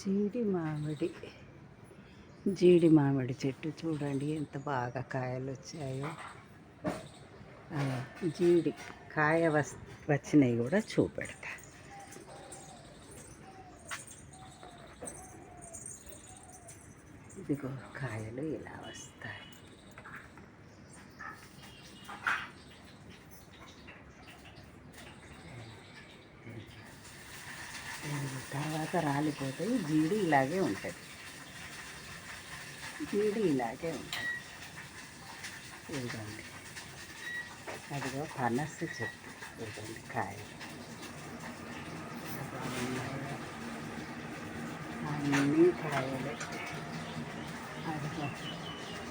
జీడి మామిడి. జీడి మామిడి చెట్టు చూడండి ఎంత బాగా కాయలు వచ్చాయో. జీడి కాయ వస్ వచ్చినవి కూడా చూపెడతా. ఇదిగో కాయలు ఇలా వస్తాయి. తర్వాత రాలిపోతాయి జీడి ఇలాగే ఉంటుంది. జీడి ఇలాగే ఉంటుంది. ఇదిగోండి. అదిగో పనస చెట్టు. ఇదిగోండి కాయలు. అన్నీ కాయలే. అదిగో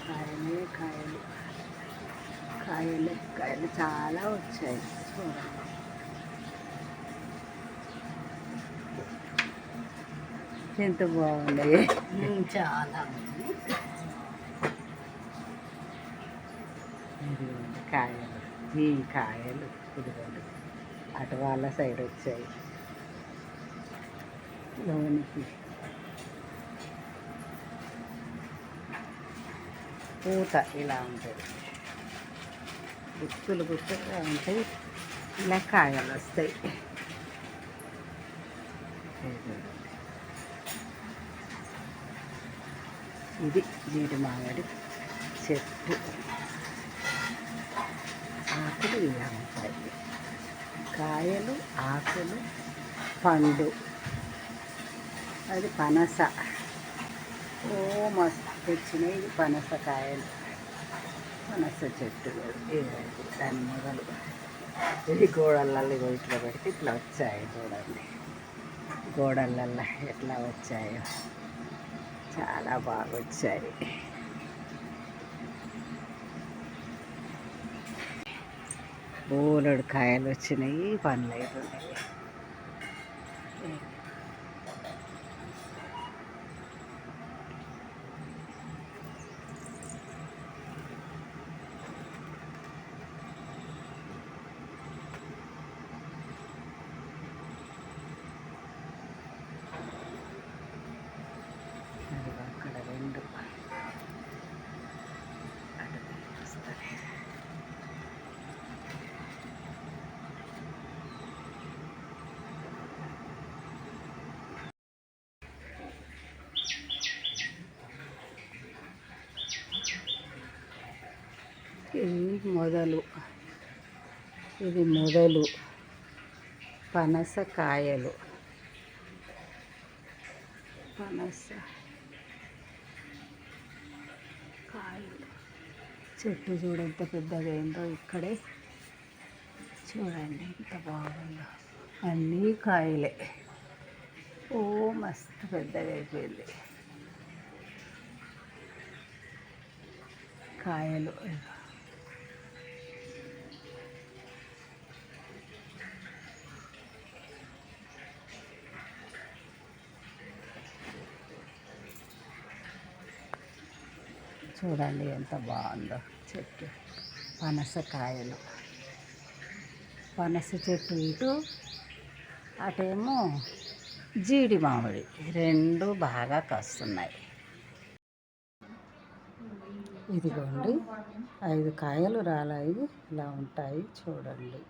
కాయలే కాయలు. కాయలే. కాయలు చాలా వచ్చాయి. చూడండి. ఎంత బాగున్నాయి చాలా. కాయలు. ఈ కాయలు ఇదిగోండి. అటు వాళ్ళ సైడ్ వచ్చాయి. లోనికి. పూత ఇలా ఉంటుంది. గుత్తులు గుత్తులుగా ఉంటాయి. ఇలా కాయలు వస్తాయి. ఇది నీటి మామిడి చెట్టు. ఆకులు ఇలా ఉంటాయి. కాయలు ఆకులు పండు. అది పనస. ఓ మస్తు తెచ్చినాయి ఇది పనస కాయలు. పనస చెట్టు దాని మొదలు. ఇది గోడలల్లో ఇట్లా పెడితే ఇట్లా వచ్చాయి చూడండి. గోడలల్లో ఎట్లా వచ్చాయో. చాలా బాగా వచ్చాయి బోలెడు కాయలు వచ్చినాయి పండ్లు అవుతున్నాయి అదిగో అక్కడ రెండు అటు వస్తాయి ఇది మొదలు. ఇది మొదలు. పనస కాయలు. పనస కాయలు. చెట్టు చూడ ఎంత పెద్దగా అయిందో ఇక్కడే. చూడండి ఎంత బాగుందో. అన్నీ కాయలే. ఓ మస్తు పెద్దగా అయిపోయింది. కాయలు. చూడండి ఎంత బాగుందో. చెట్టు. పనసకాయలు పనస చెట్టు ఇటు అటేమో జీడి మామిడి. రెండు బాగా కాస్తున్నాయి. ఇదిగోండి ఐదు కాయలు రాలాయి. ఇలా ఉంటాయి చూడండి.